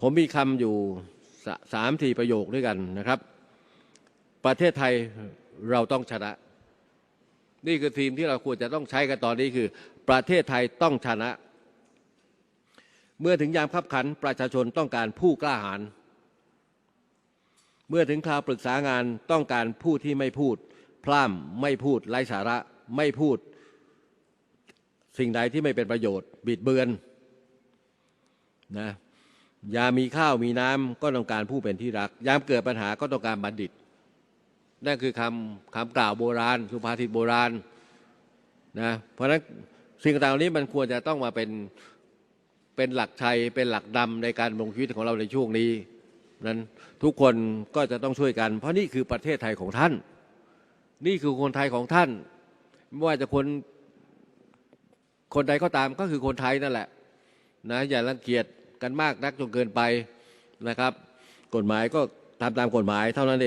ผมมีคำอยู่สาสามทีประโยคด้วยกันนะครับ ประเทศไทยเราต้องชนะ นี่คือทีมที่เราควรจะต้องใช้กันตอนนี้คือ ประเทศไทยต้องชนะ เมื่อถึงยามขับขันประชาชนต้องการผู้กล้าหาญเมื่อถึงคราวปรึกษางานต้องการผู้ที่ไม่พูด พร่ำไม่พูดไร้สาระไม่พูด สิ่งใดที่ไม่เป็นประโยชน์ บิดเบือนนะ ยามมีข้าวมีน้ำก็ต้องการผู้เป็นที่รัก ยามเกิดปัญหาก็ต้องการบัณฑิต นั่นคือคำคำกล่าวโบราณ สุภาษิตโบราณนะเพราะฉะนั้นสิ่งต่างๆนี้มันควรจะต้องมาเป็นเป็นหลักชัยเป็นหลักดำในการดำรงชีวิตของเราในช่วงนี้ นั้นทุกคนก็จะต้องช่วยกัน เพราะนี่คือประเทศไทยของท่าน นี่คือคนไทยของท่าน ไม่ว่าจะคนคนใดก็ตามก็คือคนไทยนั่นแหละนะอย่ารังเกียจ กันมากนักจนเกินไปนะครับ กฎหมายก็ทำตามกฎหมายเท่านั้นเอง